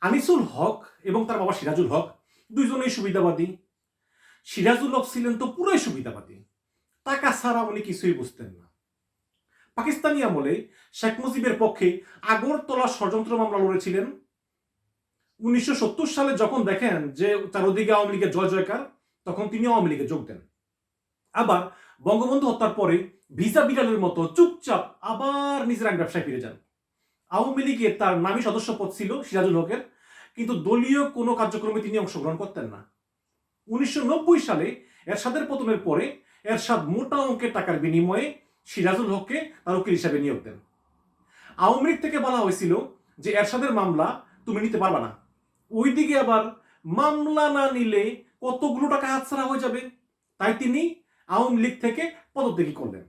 আনিসুল হক এবং তার বাবা সিরাজুল হক দুইজনেই সুবিধাবাদী। সিরাজুল হক ছিলেন তো পুরোই সুবিধাবাদী। টাকা ছাড়া উনি কিছুই বুঝতেন না। পাকিস্তানি আমলে শেখ মুজিবের পক্ষে আগরতলা ষড়যন্ত্র মামলা লড়েছিলেন। উনিশশো সত্তর সালে যখন দেখেন যে চারদিকে আওয়ামী লীগের জয় জয়কার, তখন তিনি আওয়ামী লীগে যোগ দেন। আবার বঙ্গবন্ধু হত্যার পরে ভিসা বিড়ালের মতো চুপচাপ আবার নিজের এক ব্যবসায় ফিরে যান। আওয়ামী লীগের তার নামী সদস্য পদ ছিল সিরাজুল হকের, কিন্তু দলীয় কোনো কার্যক্রমে তিনি অংশগ্রহণ করতেন না। উনিশশো নব্বই সালে এরশাদের পতনের পরে এরশাদ মোটা অঙ্কের টাকার বিনিময়ে সিরাজুল হককে তার উকিল হিসাবে নিয়োগ দেন। আওয়ামী লীগ থেকে বলা হয়েছিল যে এরশাদের মামলা তুমি নিতে পারবা না। ওইদিকে আবার মামলা না নিলে কতগুলো টাকা হাতছাড়া হয়ে যাবে? তাই তিনি আওয়ামী লীগ থেকে পদত্যাগী করলেন।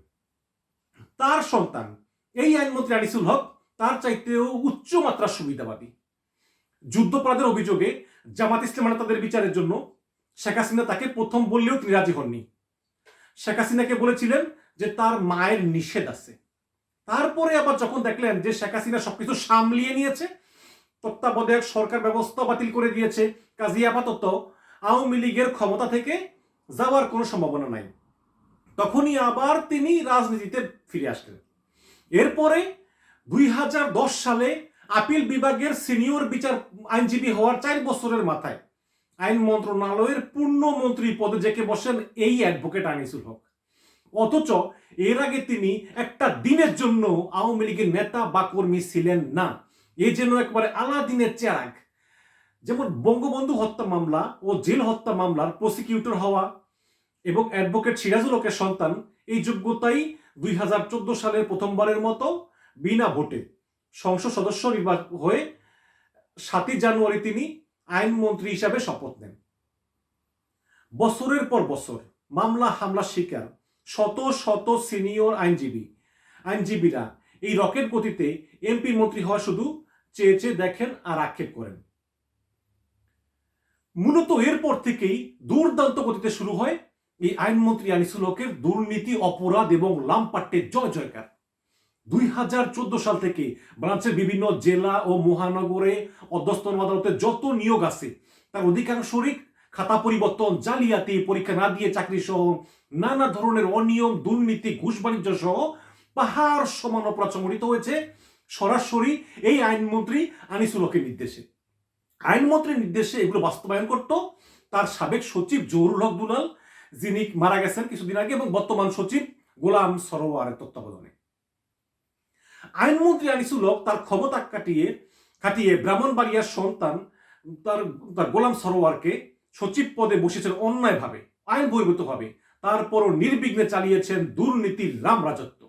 তার সন্তান, এই আইনমন্ত্রী আনিসুল হক তার চাইতেও উচ্চ মাত্রার সুবিধাবাদী। যুদ্ধপরাধের অভিযোগে জামাত ইসলাম তাদের বিচারের জন্য শেখ হাসিনা তাকে প্রথম বললেও তিনি রাজি হননি। শেখ হাসিনাকে বলেছিলেন যে তার মায়ের নিষেধ আছে। তারপরে আবার যখন দেখলেন যে শেখ হাসিনা সবকিছু সামলিয়ে নিয়েছে, তত্ত্বাবধায়ক সরকার ব্যবস্থা বাতিল করে দিয়েছে কাজী আপাতত, আওয়ামী লীগের ক্ষমতা থেকে যাওয়ার কোনো সম্ভাবনা নাই। তখনই আবার তিনি রাজনীতিতে ফিরে আসলেন। এরপরে দুই হাজার দশ সালে আপিল বিভাগের সিনিয়র বিচার আইনজীবী হওয়ার চার বছরের মাথায় আইন মন্ত্রণালয়ের পূর্ণ মন্ত্রী পদে জেকে বসেন এই অ্যাডভোকেট আনিসুল হক। অথচ এর আগে তিনি একটা দিনের জন্য আওয়ামী লীগের নেতা বা কর্মী ছিলেন না। এ যেন একবারে আলাদিনের চেরাগ। যেমন বঙ্গবন্ধু হত্যা মামলা ও জেল হত্যা মামলার প্রসিকিউটর হওয়া এবং অ্যাডভোকেট সিরাজুল হকের সন্তান, এই যোগ্যতাই দুই হাজার চোদ্দ সালের প্রথমবারের মতো বিনা ভোটে সংসদ সদস্য নির্বাচন হয়ে সাতই জানুয়ারি তিনি আইনমন্ত্রী হিসাবে শপথ নেন। বছরের পর বছর মামলা হামলা শিকার শত শত সিনিয়র আইনজীবী, আইনজীবীরা এই রকেট গতিতে এমপি মন্ত্রী হওয়া শুধু চেয়ে চেয়ে দেখেন আর আক্ষেপ করেন। মূলত এরপর থেকেই দুর্দান্ত গতিতে শুরু হয় এই আইনমন্ত্রী আনিসুল হকের দুর্নীতি, অপরাধ এবং লামপাট্টের জয় জয়কার দুই হাজার চোদ্দ সাল থেকে ব্রাঞ্চের বিভিন্ন জেলা ও মহানগরে অধ্যস্তন আদালতে যত নিয়োগ আছে, তার অধিকাংশরই খাতা পরিবর্তন, জালিয়াতি, পরীক্ষা না দিয়ে চাকরি সহ নানা ধরনের অনিয়ম, দুর্নীতি ঘুষ বাণিজ্য সহ পাহাড় সমান অপরাধ হয়েছে। সরাসরি এই আইনমন্ত্রী আনিসুল হকের নির্দেশে। আইনমন্ত্রীর নির্দেশে এগুলো বাস্তবায়ন করত। তার সাবেক সচিব জহুরুল হক দুলাল, যিনি মারা গেছেন কিছুদিন আগে, এবং বর্তমান সচিব গোলাম সরোয়ারের তত্ত্বাবধানে। আইনমন্ত্রী আনিসুল হক তার ক্ষমতা কাটিয়ে কাটিয়ে ব্রাহ্মণবাড়িয়ার সন্তান, তার তার গোলাম সরোয়ারকে সচিব পদে বসেছেন অন্যায়ভাবে আইন বহির্ভূতভাবে তারপরও নির্বিঘ্নে চালিয়েছেন দুর্নীতির রাম রাজত্ব।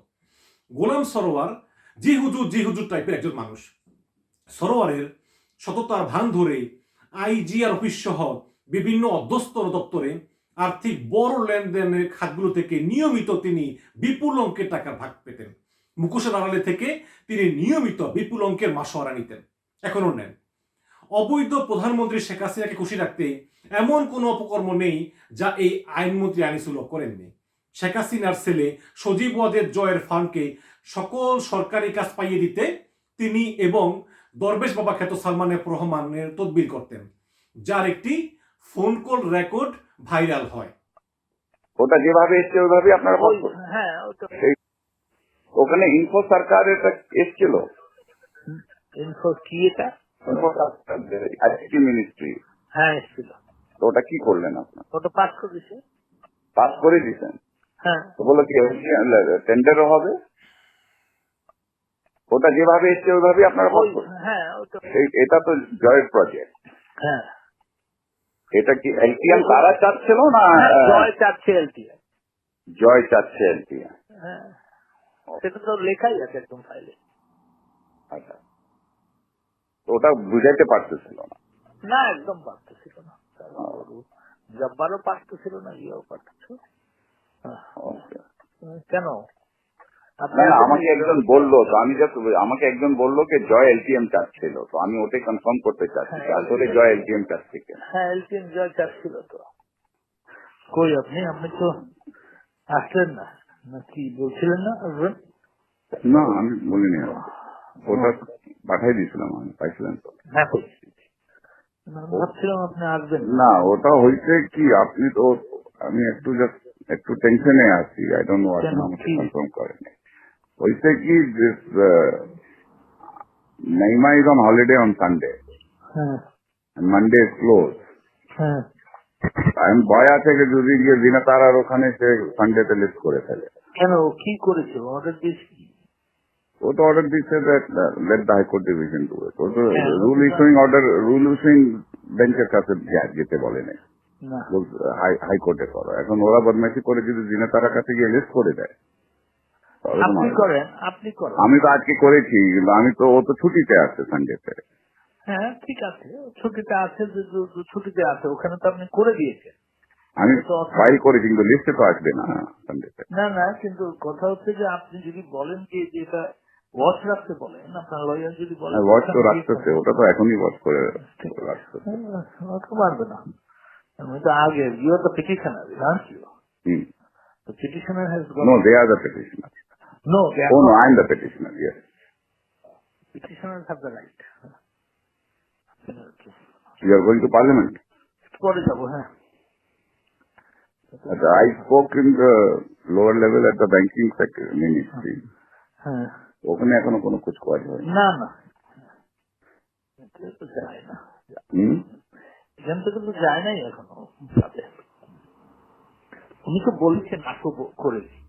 গোলাম সরোয়ার জি হুজুর জি হুজুর টাইপের একজন মানুষ। সরোয়ারের সততার ভান ধরে আইজিআর অফিস সহ বিভিন্ন অধ্যস্তর দপ্তরে আর্থিক বড় লেনদেনের খাতগুলো থেকে নিয়মিত তিনি বিপুল অঙ্কের টাকার ভাগ পেতেন। মুখোশের আড়ালে থেকে তিনি নিয়মিত বিপুল অঙ্কের মাসোয়ারা নিতেন। এখনও নেন। অবৈধ প্রধানমন্ত্রী শেখ হাসিনাকে খুশি রাখতে এমন কোনো অপকর্ম নেই যা এই আইনমন্ত্রী আনিসুল হক করেননি। শেখ হাসিনার ছেলে সজীব ওয়াদের জয়ের ফান্ডকে সকল সরকারি কাজ পাইয়ে দিতে তিনি এবং দরবেশ বাবা খ্যাত সালমানের রহমানের তদবির করতেন যার একটি ফোন কল রেকর্ড ভাইরাল হয়। ওটা যেভাবে এসছে ওইভাবে আপনারা হ্যাঁ ওটা ওখানে ইনফো সরকার এটা এসছিল। ইনফো কি এটা? আইসিটি মিনিস্ট্রি হ্যাঁ এসেছিল। ওটা কি করলেন আপনার? ওটা পাস করেছে পাস করে দিয়েছেন হ্যাঁ। তো বলো কি টেন্ডারও হবে। ওটা যেভাবে এসছে ওইভাবে আপনারা ওই বলবেন হ্যাঁ এটা তো জয়ের প্রজেক্ট হ্যাঁ। এটা কি এলটিএম তারা চাচ্ছিল না হ্যাঁ, জয় চাচ্ছে এলটিআর জয় চাচ্ছে এলটিএম হ্যাঁ। সেটা তো লেখাই আছে একদম ফাইলে আচ্ছা। ওটা বুঝাইতে পারতেছিল না। না একদম পারতেছিল না। জব্বারও পারতেছিল না ইয়েও পারতেছিল। হ্যাঁ। কেন? আমাকে একজন বলল তো আমি just আমাকে একজন বলল যে জয় এলটিএম চাচ্ছিল তো আমি ওটাই কনফার্ম করতে চাচ্ছি হ্যাঁ, আসলে জয় এলটিএম চাচ্ছে। হ্যাঁ এলটিএম জয় চাচ্ছিল তো। কই আপনি? আপনি তো আসলেন না। না কি বলছিলেন না? আসবেন না আমি বলিনি ওটা পাঠাই দিয়েছিলাম আমি তো। হ্যাঁ ভাবছিলাম আপনি আসবেন। না ওটা হয়েছে কি আপনি তো আমি একটু জাস্ট একটু টেনশনে আছি আই ডোন্ট নো কেন? আমাকে কনফার্ম করেনি। হয়েছে কি this Naima is on holiday on Sunday হ্যাঁ মানডে ইজ ক্লোজ হ্যাঁ। আমি ভয় আছে যে যদি গিয়ে দিনা তারার ওখানে সে সানডেতে লিস্ট করে ফেলে। কেন? ও কি করেছে? অর্ডার দিয়েছে ও তো অর্ডার দিচ্ছে let the High Court division to ও তো rule issuing order rule issuing বেঞ্চের কাছে যেতে বলেনি না। হাইকোর্টে করো। এখন ওরা বদমাইশি করে যদি দিনে তারা কাছে গিয়ে লিস্ট করে দেয় আপনি করেন আপনি করেন। আমি তো আজকে করেছি কিন্তু আমি তো ও তো ছুটিতে আছে সানডেতে হ্যাঁ ঠিক আছে। ছুটিতে আছে ছুটিতে আছে ওখানে তো আপনি করে দিয়েছেন। আমি ফাইল কিন্তু লিস্টে তো আসবে না না না কিন্তু কথা হচ্ছে যে আপনি যদি বলেন যে এটা ওয়াচ রাখতে বলেন আপনার লয়ার যদি বলেন ওয়াচ তো রাখতেছে ওটা তো এখনই ওয়াচ করে রাখতেছে হ্যাঁ, পারবে না। আমি তো আগে you are the petitioner art you The petitioner has got no they are the petitioner no. They are Petitioners have the right. You are going to parliament পরে যাব হ্যাঁ আচ্ছা I spoke in the lower level at the banking sector ministry হ্যাঁ ওখানে এখনও কোনো কুচ কাজ হয়নি না না এটা তো যায় না হুম এখান থেকে তো যায় নাই এখনও সাথে উনি তো বলেছেন আসো ব- করে দিই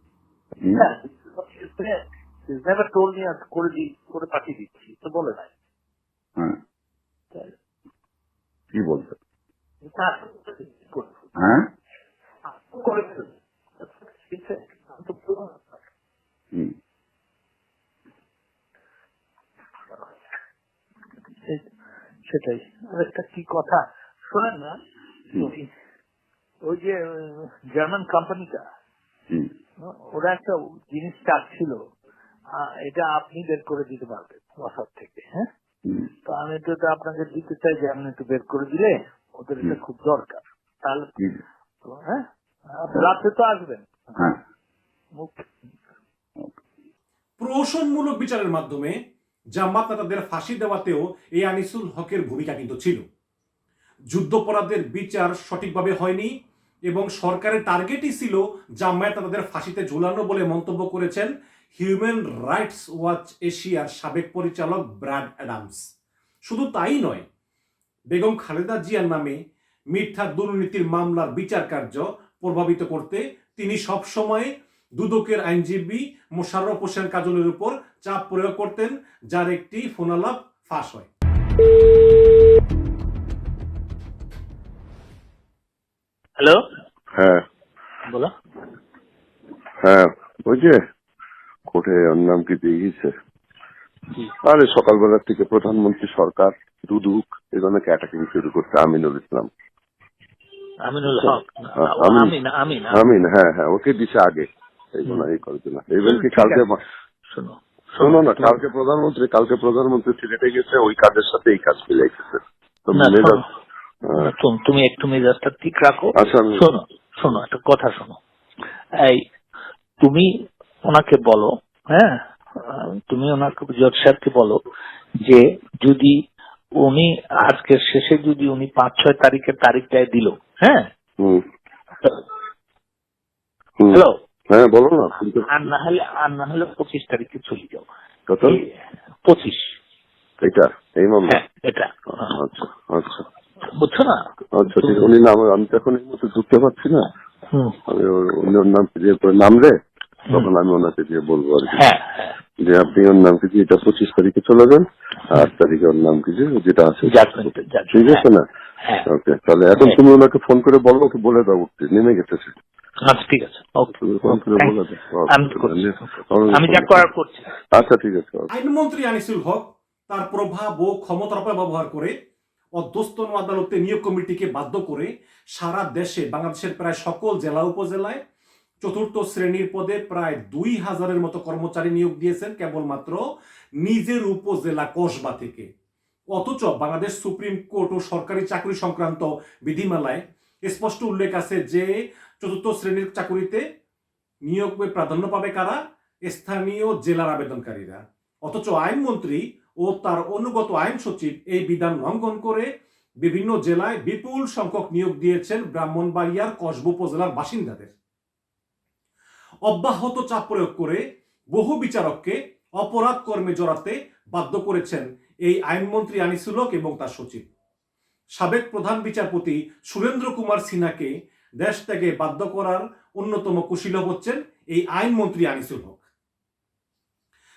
হুম হ্যাঁ নেভার টোল মি আজ করে দিই করে পাঠিয়ে দিচ্ছি তো বলে নাই হ্যাঁ কি দিই। হ্যাঁ? সেটাই। আরেকটা কি কথা? শোনেন না ওই- যে জার্মান কোম্পানিটা ওরা একটা জিনিস চাচ্ছিল এটা আপনি বের করে দিতে পারবেন থেকে হ্যাঁ? তো আমি তো এটা আপনাকে দিতে চাই যে আপনি একটু বের করে দিলে ওদের এটা খুব দরকার। তাহলে হ্যাঁ? রাতে তো আসবেন। হ্যাঁ। প্রহসনমূলক বিচারের মাধ্যমে জামাত নেতাদের ফাঁসি দেওয়াতেও এই আনিসুল হকের ভূমিকা কিন্তু ছিল। যুদ্ধপরাধের বিচার সঠিকভাবে হয়নি এবং সরকারের টার্গেটই ছিল জামায়াত নেতাদের ফাঁসিতে ঝুলানো বলে মন্তব্য করেছেন হিউম্যান রাইটস ওয়াচ এশিয়ার সাবেক পরিচালক ব্র্যাড অ্যাডামস। শুধু তাই নয় বেগম খালেদা জিয়ার নামে মিথ্যা দুর্নীতির মামলার বিচার কার্য প্রভাবিত করতে তিনি সবসময় দুদকের আইনজীবী মোশাররফ হোসেন কাজলের উপর চাপ প্রয়োগ করতেন যার একটি ফোনালাপ ফাঁস হয়। হ্যালো? হ্যাঁ। বলো। হ্যাঁ যে কোর্টে ওর নাম কি দিয়ে গেছে আরে সকালবেলা থেকে প্রধানমন্ত্রী সরকার দুদুক এগুলো ক্যাটাকিং শুরু করছে আমিনুল ইসলাম। আমিনুল হক। হ্যাঁ, আমিন। আমিন আমিন হ্যাঁ হ্যাঁ ওকে দিছে আগে। এইগুলো এই করছে না। এবার কি কালকে শোনো শোনো না কালকে প্রধানমন্ত্রী কালকে প্রধানমন্ত্রী সিলেটে গেছে ওই কাজের সাথে এই কাজ মিলে গেছে। হ্যাঁ। তুমি- তুমি একটু মেজাজটা ঠিক রাখো। আচ্ছা শোনো শোনো একটা কথা শোনো। এই তুমি ওনাকে বলো হ্যাঁ? তুমি ওনাকে জজ সাহেবকে বলো যে যদি উনি আজকের শেষে যদি উনি পাঁচ ছয় তারিখের তারিখটায় দিল হ্যাঁ। হ্যালো? হ্যাঁ বলো না। আর না হলে আর না হলে পঁচিশ তারিখে চলে যাও। কত? পঁচিশ। এটা? এই মামলা হ্যাঁ এটা। আচ্ছা আচ্ছা। বুঝছ না? আচ্ছা ঠিক উনি নাম আমি তো এখন এই মতো ঢুকতে পারছি না। হুম। আমি ওর নামকে দিয়ে করে নামলে তখন আমি ওনাকে দিয়ে বলব আর কি। হ্যাঁ হ্যাঁ। যে আপনি ওর নামকে দিয়ে এটা পঁচিশ তারিখে চলে যান আট তারিখে ওর নাম কি যেটা আছে ঠিক আছে না? হ্যাঁ ওকে তাহলে এখন তুমি ওনাকে ফোন করে বলো ওকে বলে দাও উঠতে। নেমে গেছে আচ্ছা ঠিক আছে। ওকে তুমি ফোন করে বলে দাও। আমি করছি। আমি- আমি যা করার করছি। আচ্ছা ঠিক আছে। আইনমন্ত্রী আনিসুল হক তার প্রভাব ও ক্ষমতার অপব্যবহার করে অধ্যস্তন আদালতে নিয়োগ কমিটিকে বাধ্য করে সারা দেশে বাংলাদেশের প্রায় সকল জেলা উপজেলায় চতুর্থ শ্রেণির পদে প্রায় দুই হাজারের মতো কর্মচারী নিয়োগ দিয়েছেন কেবলমাত্র নিজের উপজেলা কসবা থেকে। অথচ বাংলাদেশ সুপ্রিম কোর্ট ও সরকারি চাকরি সংক্রান্ত বিধিমালায় স্পষ্ট উল্লেখ আছে যে চতুর্থ শ্রেণির চাকুরিতে নিয়োগ প্রাধান্য পাবে কারা? স্থানীয় জেলার আবেদনকারীরা। অথচ আইনমন্ত্রী ও তার অনুগত আইন সচিব এই বিধান লঙ্ঘন করে বিভিন্ন জেলায় বিপুল সংখ্যক নিয়োগ দিয়েছেন ব্রাহ্মণবাড়িয়ার কসবা উপজেলার বাসিন্দাদের। অব্যাহত চাপ প্রয়োগ করে বহু বিচারককে অপরাধ কর্মে জড়াতে বাধ্য করেছেন এই আইনমন্ত্রী আনিসুল হক এবং তার সচিব। সাবেক প্রধান বিচারপতি সুরেন্দ্র কুমার সিনহাকে দেশ ত্যাগে বাধ্য করার অন্যতম কুশীলভ হচ্ছেন এই আইনমন্ত্রী আনিসুল হক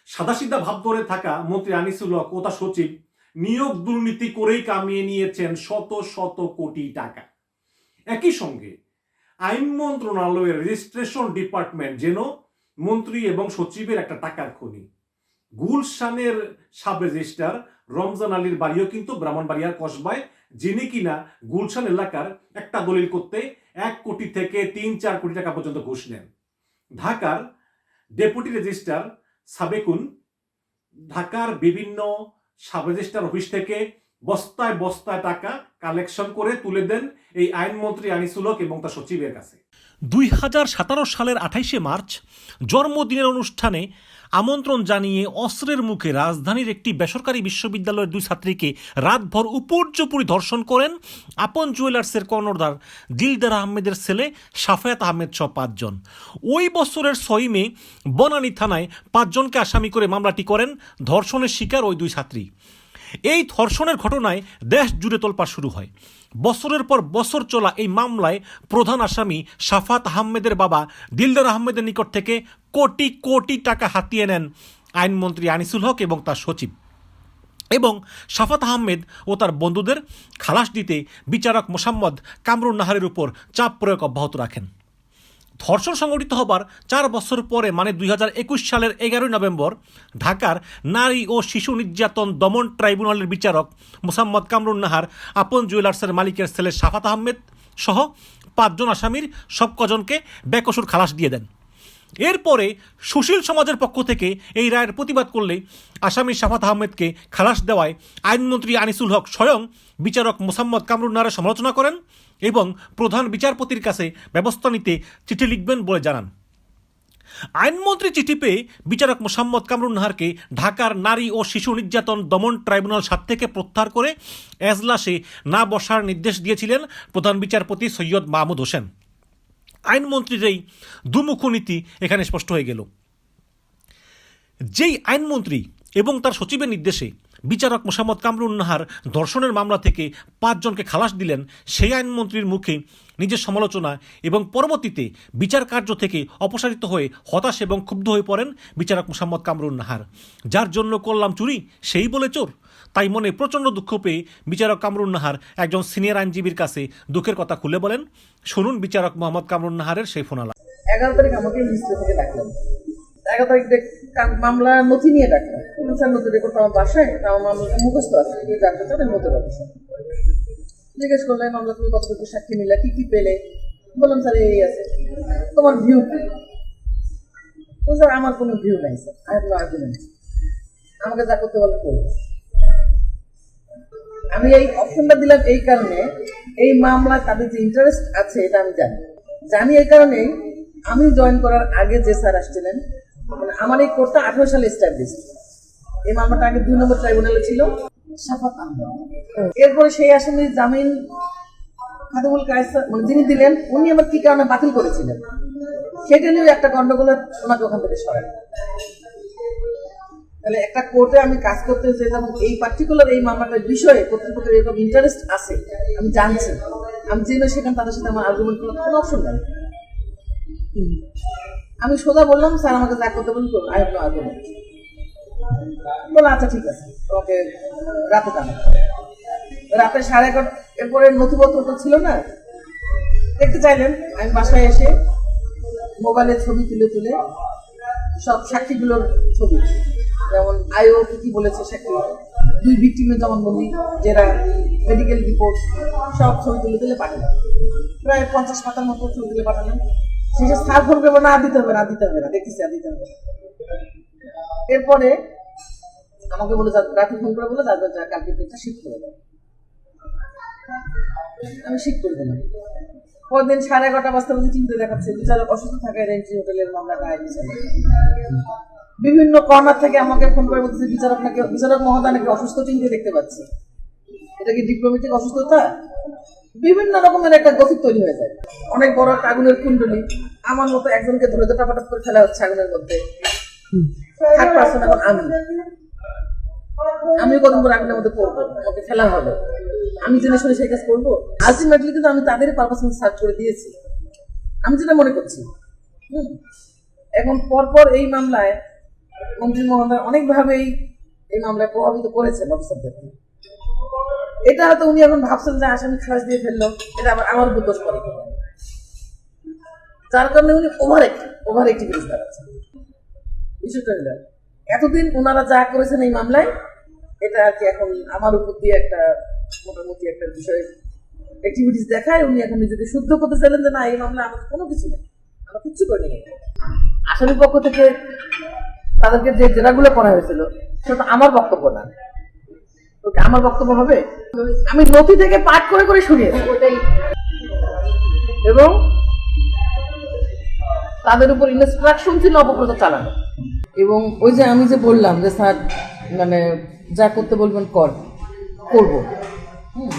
সাদাসিধা ভাব ধরে থাকা মন্ত্রী আনিসুল হক ও তার সচিব নিয়োগ দুর্নীতি করেই কামিয়ে নিয়েছেন শত শত কোটি টাকা। একই সঙ্গে আইন মন্ত্রণালয়ের রেজিস্ট্রেশন ডিপার্টমেন্ট যেন মন্ত্রী এবং সচিবের একটা টাকার খনি। গুলশানের সাব রেজিস্ট্রার রমজান আলীর বাড়িও কিন্তু ব্রাহ্মণবাড়িয়ার কসবায়, যিনি কিনা গুলশান এলাকার একটা দলিল করতে এক কোটি থেকে তিন চার কোটি টাকা পর্যন্ত ঘুষ নেন। ঢাকার ডেপুটি রেজিস্ট্রার সাবেকুন ঢাকার বিভিন্ন সাব রেজিস্ট্রার অফিস থেকে বস্তায় বস্তায় টাকা কালেকশন করে তুলে দেন এই আইনমন্ত্রী আনিসুল হক এবং তার সচিবের কাছে। দুই হাজার সতেরো সালের আঠাইশে মার্চ জন্মদিনের অনুষ্ঠানে আমন্ত্রণ জানিয়ে অস্ত্রের মুখে রাজধানীর একটি বেসরকারি বিশ্ববিদ্যালয়ের দুই ছাত্রীকে রাতভর উপর্যপুরি ধর্ষণ করেন আপন জুয়েলার্সের কর্ণধার দিলদার আহমেদের ছেলে সাফায়াত আহমেদ সহ পাঁচজন। ওই বছরের ছয় মে বনানী থানায় পাঁচজনকে আসামি করে মামলাটি করেন ধর্ষণের শিকার ওই দুই ছাত্রী। এই ধর্ষণের ঘটনায় দেশ জুড়ে তোলপাড় শুরু হয়। বছরের পর বছর চলা এই মামলায় প্রধান আসামি সাফাত আহমেদের বাবা দিলদার আহমেদের নিকট থেকে কোটি কোটি টাকা হাতিয়ে নেন আইনমন্ত্রী আনিসুল হক এবং তার সচিব। এবং সাফাত আহমেদ ও তার বন্ধুদের খালাস দিতে বিচারক মোসাম্মদ কামরুন নাহারের উপর চাপ প্রয়োগ অব্যাহত রাখেন। ধর্ষণ সংঘটিত হবার চার বছর পরে মানে দুই হাজার একুশ সালের এগারোই নভেম্বর, ঢাকার নারী ও শিশু নির্যাতন দমন ট্রাইব্যুনালের বিচারক মোসাম্মদ কামরুন নাহার, আপন জুয়েলার্সের মালিকের ছেলে সাফাত আহমেদ সহ পাঁচজন আসামির সব কজনকে বেকসুর খালাস দিয়ে দেন। এরপরে সুশীল সমাজের পক্ষ থেকে এই রায়ের প্রতিবাদ করলে আসামি সাফাত আহমেদকে খালাস দেওয়ায় আইনমন্ত্রী আনিসুল হক স্বয়ং বিচারক মোসাম্মদ কামরুন নাহারের সমালোচনা করেন। এবং প্রধান বিচারপতির কাছে ব্যবস্থা নিতে চিঠি লিখবেন বলে জানান। আইনমন্ত্রী চিঠি পেয়ে বিচারক মোসাম্মদ কামরুন নাহারকে ঢাকার নারী ও শিশু নির্যাতন দমন ট্রাইব্যুনাল সাত থেকে প্রত্যাহার করে এজলাসে না বসার নির্দেশ দিয়েছিলেন প্রধান বিচারপতি সৈয়দ মাহমুদ হোসেন। আইনমন্ত্রীর এই দুমুখ নীতি এখানে স্পষ্ট হয়ে গেল। যেই আইনমন্ত্রী এবং তার সচিবের নির্দেশে বিচারক মোসাম্মদ কামরুন নাহার ধর্ষণের মামলা থেকে পাঁচজনকে খালাস দিলেন সেই আইনমন্ত্রীর মুখে নিজের সমালোচনা এবং পরবর্তীতে বিচার কার্য থেকে অপসারিত হয়ে হতাশ এবং ক্ষুব্ধ হয়ে পড়েন বিচারক মোসাম্মদ কামরুন নাহার। যার জন্য করলাম চুরি, সেই বলে চোর। তাই মনে প্রচণ্ড দুঃখ পেয়ে বিচারক কামরুন নাহার একজন সিনিয়র আইনজীবীর কাছে দুঃখের কথা খুলে বলেন, শুনুন বিচারক মোহাম্মদ কামরুন নাহারের সেই ফোনালা এগারো তারিখ আমাকে এগারো তারিখ মামলা নথি নিয়ে ডাকলাম আমার বাসায় তা আমার মুখস্থ আছে যদি জানতে আমি পারব জিজ্ঞেস মামলা তুমি কতটুকু সাক্ষী নিলা, কি কি পেলে? বললাম, স্যার, এই আছে। তোমার ভিউ কি? স্যার আমার কোনো ভিউ নাই, sir. I have no argument আমাকে যা করতে করব আমি এই অপশনটা দিলাম এই কারণে, এই মামলায় তাদের যে ইন্টারেস্ট আছে, এটা আমি জানি। জানি এই কারণেই আমি জয়েন করার আগে যে স্যার আসছিলেন মানে আমার এই কোর্টটা আঠারো সালে এস্টাবলিশ এই মামলাটা আগে দুই নম্বর ট্রাইব্যুনালে ছিল। এরপরে সেই আসামির জামিন খাদিমুল কায়সার মানে যিনি দিলেন উনি আমার কি কারণে বাতিল করেছিলেন? সেটা নিয়ে একটা গন্ডগোল ওনাকে ওখান থেকে সরাই তাহলে একটা কোর্টে আমি কাজ করতে যেতাম এই পার্টিকুলার এই মামলাটার বিষয়ে কর্তৃপক্ষের এরকম ইন্টারেস্ট আছে আমি জানছি। আমি জেনে সেখানে তাদের সাথে আমার আর্গুমেন্ট করার কোনো অপশন নাই। আমি সোজা বললাম স্যার আমাকে যা করতে বলুন আই হ্যাভ নো আর্গুমেন্ট বলে আচ্ছা ঠিক আছে ওকে রাতে জানাব। রাতে সাড়ে এগারো এরপরে নথিপত্র তো ছিল না। দেখতে চাইলেন, আমি বাসায় এসে মোবাইলে ছবি তুলে তুলে সব সাক্ষীগুলোর ছবি, যেমন আইও কি বলেছে সাক্ষী দুই ভিক্টিমের জবানবন্দি যারা মেডিকেল রিপোর্ট সব ছবি তুলে তুলে পাঠালাম। প্রায় পঞ্চাশ পাতার মতো ছবি তুলে পাঠালাম। শেষে স্যার করবে না দিতে হবে না, দিতে হবে না, দেখতেছি আর দিতে হবে। এরপরে আমাকে বলে রাতে ফোন করে বলে তারপর কালকে ডেটটা শিফট করে দাও আমি শিফট করে দিলাম পরদিন সাড়ে এগারোটা বাজতে বাজে চিন্তা দেখাচ্ছে, বিচারক অসুস্থ থাকায় রেঞ্জি হোটেলের আইনি চলে বিভিন্ন কর্নার থেকে আমাকে ফোন করে বলতেছে, বিচারক নাকি, বিচারক মহোদয় নাকি অসুস্থ চিন্তা দেখতে পাচ্ছি। এটা কি ডিপ্লোমেটিক অসুস্থতা? বিভিন্ন রকমের একটা গতি তৈরি হয়ে যায়। অনেক বড় একটা আগুনের কুণ্ডলি। আমার মতো একজনকে ধরে দোটা পাটাত করে ফেলা হচ্ছে আগুনের মধ্যে। থার্ড পার্সন এখন আমি আমিও পর আগুনের মধ্যে পড়ব আমাকে ফেলা হবে। আমি জেনে শুনে সেই কাজ করব। আলটিমেটলি কিন্তু আমি তাদেরই পারপাস সার্চ করে দিয়েছি। আমি যেটা মনে করছি এখন পরপর এই মামলায় মন্ত্রী মহোদয় অনেকভাবেই এই মামলায় প্রভাবিত করেছেন অফিসারদেরকে এটা হয়তো উনি এখন ভাবছেন যে আসামি খালাস দিয়ে ফেলল, এটা আবার আমার উপর দোষ পড়ে যার কারণে উনি ওভার অ্যাক্টিভ ওভার অ্যাক্টিভিটিস দেখাচ্ছেন বিষয়টা এতদিন ওনারা যা করেছেন এই মামলায়, এটা আর কি এখন আমার উপর দিয়ে একটা মোটামুটি একটা বিষয় অ্যাক্টিভিটিস দেখায়, উনি এখন নিজেকে শুদ্ধ করতে চাইলেন যে না, এই মামলা আমাদের কোনো কিছু নেই। আমরা কিচ্ছু করিনি। আসামি পক্ষ থেকে তাদেরকে যে জেরাগুলো করা হয়েছিল, সেটা আমার বক্তব্য না। ওকে, আমার বক্তব্য হবে? আমি নথি থেকে পাঠ করে করে শুনিয়েছি। এবং তাদের উপর ইনস্ট্রাকশন ছিল অপপ্রচার চালানো। এবং ওই যে আমি যে বললাম যে, স্যার মানে যা করতে বলবেন কর, করব। হুম।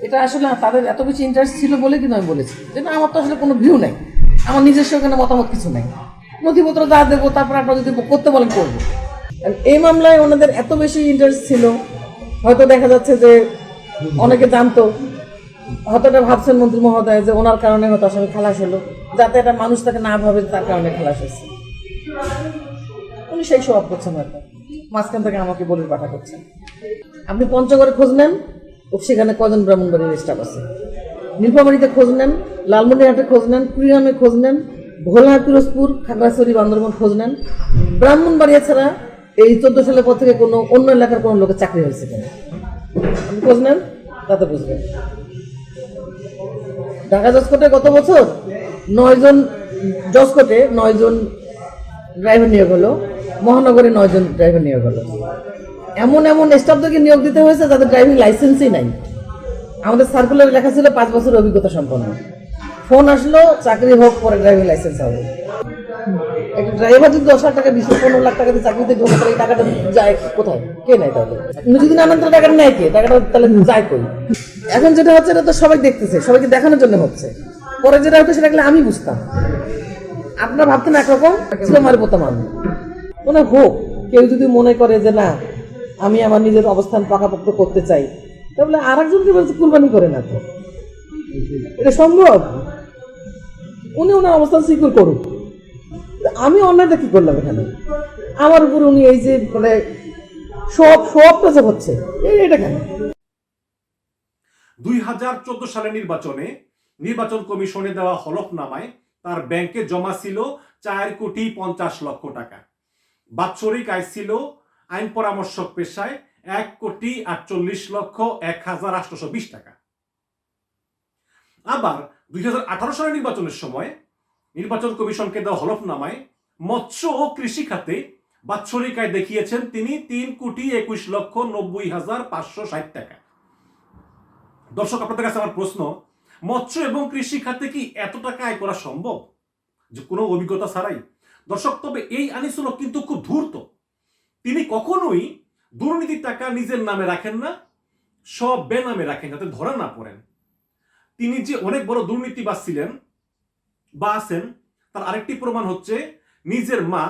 এটা আসলে তাদের এত বেশি ইন্টারেস্ট ছিল বলে কিন্তু আমি বলেছি। যে না, আমার তো আসলে কোনো ভিউ নেই। আমার নিজস্ব এখানে মতামত কিছু নেই। নথিপত্র যা দেবো, তারপর আপনারা যদি করতে বলেন, করব। এই মামলায় ওনাদের এত বেশি ইন্টারেস্ট ছিল। হয়তো দেখা যাচ্ছে যে অনেকে জানতো। হয়তো এটা ভাবছেন মন্ত্রী মহোদয় যে ওনার কারণে হয়তো আসলে খালাস হলো। যাতে এটা মানুষ তাকে না ভাবে, তার কারণে খালাস হয়েছে। উনি সেই স্বভাব করছেন হয়তো মাঝখান থেকে আমাকে বলে পাঠা করছেন আপনি পঞ্চগড়ে খোঁজ নেন সেখানে কজন ব্রাহ্মণবাড়ির স্টাফ আছে? নীলফামারিতে খোঁজ নেন, লালমনিরহাটে খোঁজ নেন, কুড়িগ্রামে খোঁজ নেন, ভোলা, পিরোজপুর, খাগড়াছড়ি, বান্দরবান খোঁজ নেন। ব্রাহ্মণবাড়িয়া ছাড়া এই চোদ্দ সালের পর থেকে কোনো অন্য এলাকার কোনো লোকের চাকরি হয়েছে কিনা? আপনি খোঁজ নেন, তাতে বুঝবেন। ঢাকা জজকোটে গত বছর নয় জন জজকোটে নয় জন ড্রাইভার নিয়োগ হলো। মহানগরে নয় জন ড্রাইভার নিয়োগ হলো। এমন এমন স্টাফদেরকে নিয়োগ দিতে হয়েছে যাদের ড্রাইভিং লাইসেন্সই নাই। আমাদের সার্কুলারে লেখা ছিল পাঁচ বছর অভিজ্ঞতা সম্পন্ন। ফোন আসলো, চাকরি হোক, পরে ড্রাইভিং লাইসেন্স হবে। একটা ড্রাইভার যদি দশ লাখ টাকা, বিশ পনেরো লাখ টাকা দিয়ে চাকরিতে ঢোকে তাহলে এই টাকাটা যায় কোথায়? কে নেয় তাহলে? যদি নানান টাকাটা নেয় কে? টাকাটা তাহলে যায় কই? এখন যেটা হচ্ছে, এটা তো সবাই দেখতেছে, সবাইকে দেখানোর জন্য হচ্ছে। পরে যেটা হচ্ছে, সেটা আমি বুঝতাম। আপনারা ভাবতেন একরকম, ছিল মারি পোতাম আমি মনে হোক, কেউ যদি মনে করে যে না, আমি আমার নিজের অবস্থান পাকাপোক্ত করতে চাই, তাহলে আর একজনকে বলছে কুরবানি করে না তো। এটা সম্ভব? উনি ওনার অবস্থান সিকিউর করুক। আমি অন্যটা কি করলাম এখানে? আমার উপর উনি এই যে মানে সব সবটা যে হচ্ছে। এটা কেন? দুই হাজার চোদ্দ সালের নির্বাচনে নির্বাচন কমিশনে দেওয়া হলফনামায় তার ব্যাংকে জমা ছিল চার কোটি পঞ্চাশ লক্ষ টাকা। বাৎসরিক আয় ছিল আইন পরামর্শক পেশায় এক কোটি আটচল্লিশ লক্ষ এক হাজার আটশোশো বিশ টাকা। আবার দুই হাজার আঠারো সালের নির্বাচনের সময় নির্বাচন কমিশনকে দেওয়া হলফনামায় মৎস্য ও কৃষি খাতে বাৎসরিক আয় দেখিয়েছেন তিনি তিন কোটি একুশ লক্ষ নব্বই হাজার পাঁচশো ষাট টাকা। দর্শক, আপনাদের কাছে আমার প্রশ্ন, মৎস্য এবং কৃষি খাতে কি এত টাকা আয় করা সম্ভব? যে কোনো অভিজ্ঞতা ছাড়াই। দর্শক, তবে এই আনিসুল কিন্তু খুব ধূর্ত। তিনি কখনোই দুর্নীতির টাকা নিজের নামে রাখেন না, সব বেনামে রাখেন যাতে ধরা না পড়েন। তিনি যে অনেক বড় দুর্নীতিবাজ ছিলেন বা আছেন, তার আরেকটি প্রমাণ হচ্ছে নিজের মা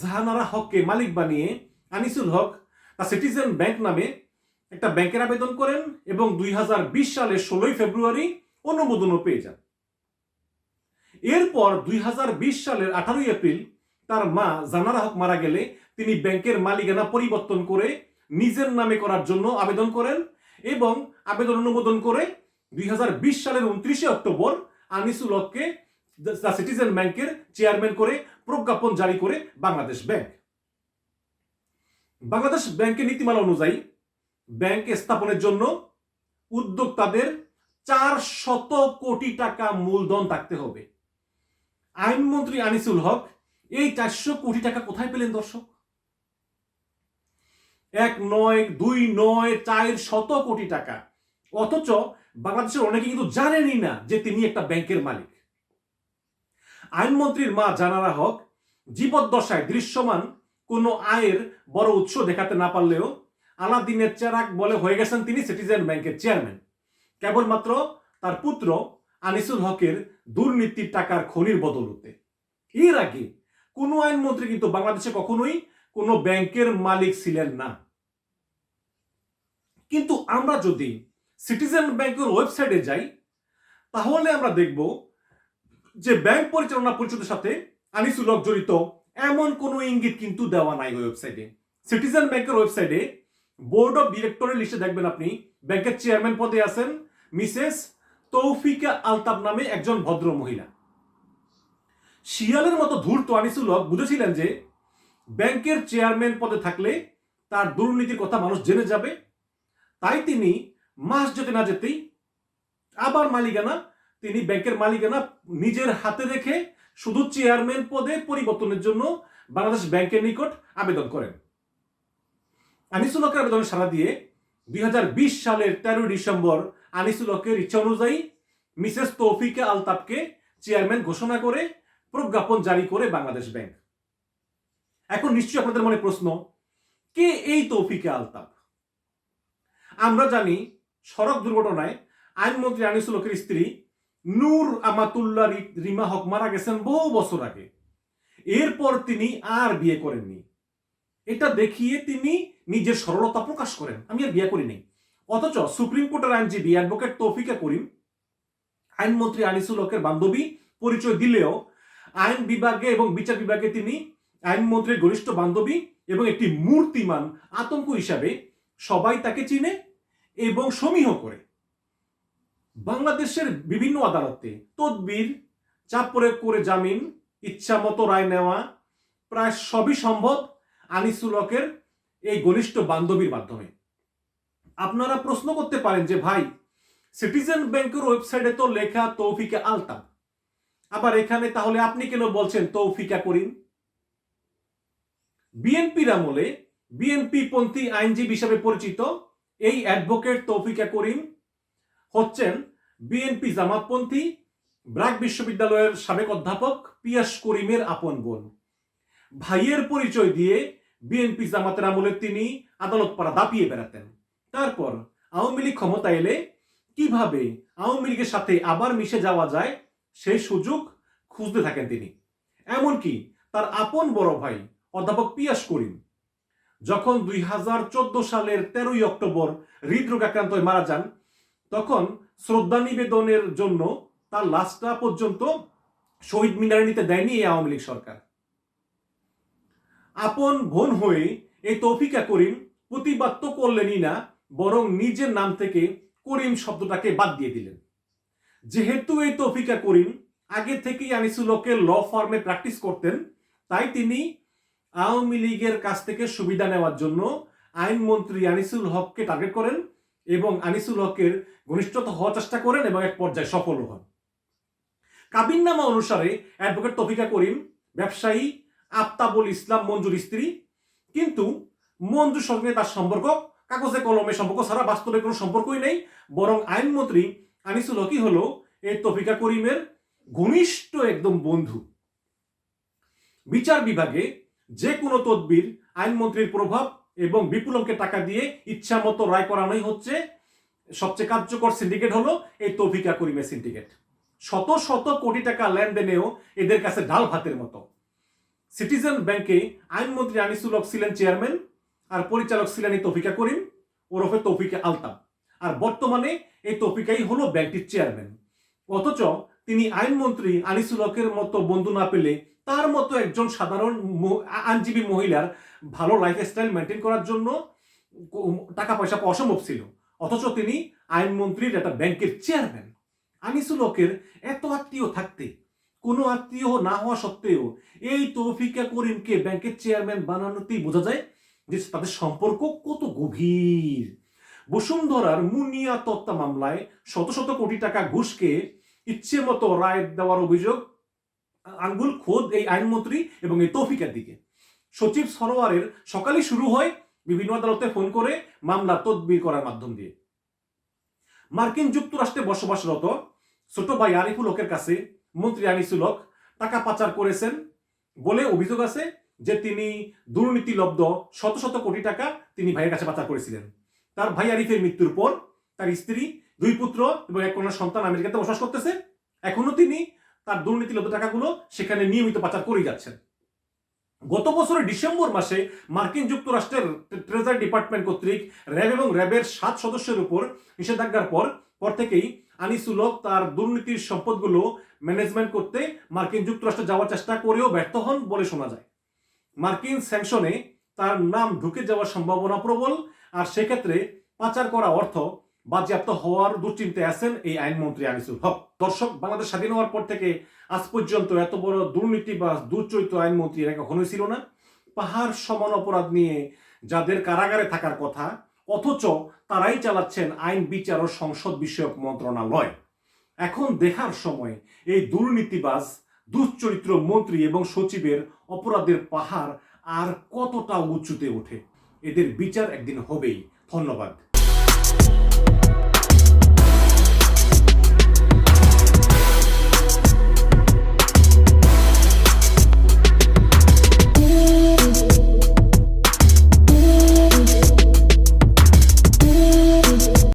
জাহানারা হককে মালিক বানিয়ে আনিসুল হক তার সিটিজেন ব্যাংক নামে একটা ব্যাংকের আবেদন করেন এবং দুই হাজার বিশ সালের ষোলোই ফেব্রুয়ারি অনুমোদনও পেয়ে যান। এরপর দুই হাজার বিশ সালের আঠারোই এপ্রিল তার মা জানারা হক মারা গেলে তিনি ব্যাংকের মালিকানা পরিবর্তন করে নিজের নামে করার জন্য আবেদন করেন এবং আবেদন অনুমোদন করে দুই হাজার বিশ সালের উনত্রিশে অক্টোবর আনিসুল হককে দ্য সিটিজেন ব্যাংকের চেয়ারম্যান করে প্রজ্ঞাপন জারি করে বাংলাদেশ ব্যাংক। বাংলাদেশ ব্যাংকের নীতিমালা অনুযায়ী ব্যাংক স্থাপনের জন্য উদ্যোক্তাদের চার শত কোটি টাকা মূলধন থাকতে হবে। আইনমন্ত্রী আনিসুল হক এই চারশো কোটি টাকা কোথায় পেলেন দর্শক? এক নয়, দুই নয়, চার শত কোটি টাকা। অথচ বাংলাদেশের অনেকে কিন্তু জানেনই না যে তিনি একটা ব্যাংকের মালিক। আইনমন্ত্রীর মা জানারা হক, জীবদ্দশায় দৃশ্যমান কোনো আয়ের বড় উৎস দেখাতে না পারলেও আলাদিনের চেরাক বলে হয়ে গেছেন তিনি সিটিজেন ব্যাংকের চেয়ারম্যান। কেবলমাত্র তার পুত্র আনিসুল হকের দুর্নীতির টাকার খনির বদলতে। এর আগে কোনো আইনমন্ত্রী কিন্তু বাংলাদেশে কখনোই কোনো ব্যাংকের মালিক ছিলেন না। কিন্তু আমরা যদি সিটিজেন ব্যাংকের ওয়েবসাইটে যাই, তাহলে আমরা দেখব যে ব্যাংক পরিচালনা পরিষদের সাথে আনিসুল হক জড়িত এমন কোনো ইঙ্গিত কিন্তু দেওয়া নাই ওই ওয়েবসাইটে। সিটিজেন ব্যাংকের ওয়েবসাইটে বোর্ড অফ ডিরেক্টরের লিস্টে দেখবেন আপনি, ব্যাংকের চেয়ারম্যান পদে আছেন মিসেস তৌফিকা আলতাব নামে একজন ভদ্র মহিলা। শিয়ালের মতো ধূর্ত আনিসুল হক বুঝেছিলেন যে ব্যাংকের চেয়ারম্যান পদে থাকলে তার দুর্নীতির কথা মানুষ জেনে যাবে। তাই তিনি মাস যেতে না যেতেই আবার মালিকানা, তিনি ব্যাংকের মালিকানা নিজের হাতে রেখে শুধু চেয়ারম্যান পদে পরিবর্তনের জন্য বাংলাদেশ ব্যাংকের নিকট আবেদন করেন। আনিসুল হকের আবেদনে সাড়া দিয়ে দুই হাজার বিশ সালের তেরোই ডিসেম্বর আনিসুল হকের ইচ্ছা অনুযায়ী মিসেস তৌফিকা আলতাবকে চেয়ারম্যান ঘোষণা করে প্রজ্ঞাপন জারি করে বাংলাদেশ ব্যাংক। এখন নিশ্চয়ই আপনাদের মনে প্রশ্ন, কে এই তৌফিকা আলতাব আমরা জানি সড়ক দুর্ঘটনায় আইনমন্ত্রী আনিসুল হকের স্ত্রী নূর আমাতুল্লাহ রিমা হক মারা গেছেন বহু বছর আগে। এরপর তিনি আর বিয়ে করেননি। এটা দেখিয়ে তিনি নিজের সরলতা প্রকাশ করেন। আমি আর বিয়ে করিনি। অথচ সুপ্রিম কোর্টের আইনজীবী অ্যাডভোকেট তৌফিকা করিম, আইনমন্ত্রী আনিসুল হকের বান্ধবী পরিচয় দিলেও আইন বিভাগে এবং বিচার বিভাগে তিনি আইনমন্ত্রীর ঘনিষ্ঠ বান্ধবী এবং একটি মূর্তিমান আতঙ্ক হিসাবে সবাই তাকে চিনে এবং সমীহ করে। বাংলাদেশের বিভিন্ন আদালতে তদবির, চাপ প্রয়োগ করে জামিন ইচ্ছা মতো রায় নেওয়া প্রায় সবই সম্ভব আনিসুল হকের এই ঘনিষ্ঠ বান্ধবীর মাধ্যমে। আপনারা প্রশ্ন করতে পারেন যে, ভাই, সিটিজেন ব্যাংকের ওয়েবসাইটে তো লেখা তৌফিকা আলতাব আবার এখানে তাহলে আপনি কেন বলছেন তৌফিকা করিম? বিএনপির আমলে বিএনপি পন্থী আইনজীবী হিসাবে পরিচিত এই অ্যাডভোকেট তৌফিকা করিম হচ্ছেন বিএনপি জামাতপন্থী, ব্রাক বিশ্ববিদ্যালয়ের সাবেক অধ্যাপক পিয়াস করিমের আপন বোন। ভাইয়ের পরিচয় দিয়ে বিএনপি জামাতের আমলে তিনি আদালত পাড়া দাপিয়ে বেড়াতেন। তারপর আওয়ামী লীগ ক্ষমতা এলে কীভাবে আওয়ামী লীগের সাথে আবার মিশে যাওয়া যায় সেই সুযোগ খুঁজতে থাকেন তিনি। এমনকি তার আপন বড় ভাই অধ্যাপক পিয়াস করিম, যখন দুই হাজার চোদ্দ সালের তেরোই অক্টোবর হৃদরোগ আক্রান্ত হয়ে মারা যান, তখন শ্রদ্ধা নিবেদনের জন্য তার লাশটা পর্যন্ত শহীদ মিনারে নিতে দেয়নি এই আওয়ামী লীগ সরকার। আপন বোন হয়ে এই তৌফিকা করিম প্রতিবাদ তো করলেনই না, বরং নিজের নাম থেকে করিম শব্দটাকে বাদ দিয়ে দিলেন। যেহেতু এই তৌফিকা করিম, আগে থেকেই আনিসুল হকের ল ফর্মে প্র্যাকটিস করতেন, তাই তিনি আওয়ামী লীগের কাছ থেকে সুবিধা নেওয়ার জন্য আইনমন্ত্রী আনিসুল হককে টার্গেট করেন এবং আনিসুল হকের ঘনিষ্ঠতা হওয়ার চেষ্টা করেন এবং এক পর্যায়ে সফল হন। কাবিননামা অনুসারে অ্যাডভোকেট তফিকা করিম, ব্যবসায়ী আফতাবুল ইসলাম মঞ্জুর স্ত্রী, কিন্তু মঞ্জুর সঙ্গে তার সম্পর্ক, কাগজে কলমে সম্পর্ক ছাড়া বাস্তবে কোনো সম্পর্কই নেই, বরং আইনমন্ত্রী আনিসুল হকই হলো এই তফিকা করিমের ঘনিষ্ঠ একদম বন্ধু। বিচার বিভাগে যে কোনো তদবির, আইনমন্ত্রীর প্রভাব এবং বিপুল অঙ্কের টাকা দিয়ে ইচ্ছা মতো রায় করানোই হচ্ছে। সবচেয়ে কার্যকর সিন্ডিকেট হলো এই তফিকা করিমের সিন্ডিকেট শত শত কোটি টাকা লেনদেনেও এদের কাছে ডাল ভাতের মতো। সিটিজেন ব্যাংকে আইনমন্ত্রী আনিসুল হক ছিলেন চেয়ারম্যান, আর পরিচালক ছিলেন এই তফিকা করিম, ওরফে তৌফিকা আলতাম আর বর্তমানে এই তৌফিকাই হলো ব্যাংকটির চেয়ারম্যান অথচ তিনি আইনমন্ত্রী আনিসুল হকের মতো বন্ধু না পেলে তার মতো একজন সাধারণ আইনজীবী মহিলার ভালো লাইফস্টাইল মেনটেন করার জন্য টাকা পয়সা পাওয়া অসম্ভব ছিল। অথচ তিনি আইনমন্ত্রীর একটা ব্যাংকের চেয়ারম্যান আনিসুল হকের এত আত্মীয় থাকতে, কোনো আত্মীয় না হওয়া সত্ত্বেও এই তৌফিকা করিমকে ব্যাংকের চেয়ারম্যান বানানোতেই বোঝা যায় যে তাদের সম্পর্ক কত গভীর। বসুন্ধরার মুনিয়া তত্ত্বা মামলায় শত শত কোটি টাকা ঘুষকে ইচ্ছে মতো রায় দেওয়ার অভিযোগ, আঙ্গুল, খোদ এই আইনমন্ত্রী এবং এই তৌফিকের দিকে। সচিব সরোয়ারের সকালে শুরু হয় বিভিন্ন আদালতে ফোন করে মামলা তদবির করার মাধ্যম দিয়ে। মার্কিন যুক্তরাষ্ট্রে বসবাসরত ছোট ভাই আরিফুল হকের কাছে মন্ত্রী আনিসুল হক টাকা পাচার করেছেন বলে অভিযোগ আছে যে তিনি দুর্নীতিলব্ধ শত শত কোটি টাকা তিনি ভাইয়ের কাছে পাচার করেছিলেন। তার ভাই আরিফের মৃত্যুর পর তার স্ত্রী, দুই পুত্র এবং এক কন্যা সন্তান আমেরিকাতে বসবাস করতেছে। এখনও তিনি তার দুর্নীতিলব্ধ টাকাগুলো সেখানে নিয়মিত পাচার করেই যাচ্ছেন। গত বছরের ডিসেম্বর মাসে মার্কিন যুক্তরাষ্ট্রের ট্রেজার ডিপার্টমেন্ট কর্তৃক র্যাব এবং র্যাবের সাত সদস্যের উপর নিষেধাজ্ঞার পর পর থেকেই আনিসুলক তার দুর্নীতির সম্পদগুলো ম্যানেজমেন্ট করতে মার্কিন যুক্তরাষ্ট্রে যাওয়ার চেষ্টা করেও ব্যর্থ হন বলে শোনা যায়। মার্কিন স্যাংশনে তার নাম ঢুকে যাওয়ার সম্ভাবনা প্রবল আর সেক্ষেত্রে পাচার করা অর্থ বাজেয়াপ্ত হওয়ার দুশ্চিন্তায় আছেন এই আইনমন্ত্রী আনিসুল হক। দর্শক, বাংলাদেশ স্বাধীন হওয়ার পর থেকে আজ পর্যন্ত এত বড় দুর্নীতি বা দুর্চরিত্র আইনমন্ত্রী এরা কখনোই ছিল না। পাহাড় সমান অপরাধ নিয়ে যাদের কারাগারে থাকার কথা, অথচ তারাই চালাচ্ছেন আইন, বিচার ও সংসদ বিষয়ক মন্ত্রণালয়। এখন দেখার সময় এই দুর্নীতিবাজ, দুশ্চরিত্র মন্ত্রী এবং সচিবের অপরাধের পাহাড় আর কতটা উঁচুতে ওঠে? এদের বিচার একদিন হবেই। ধন্যবাদ।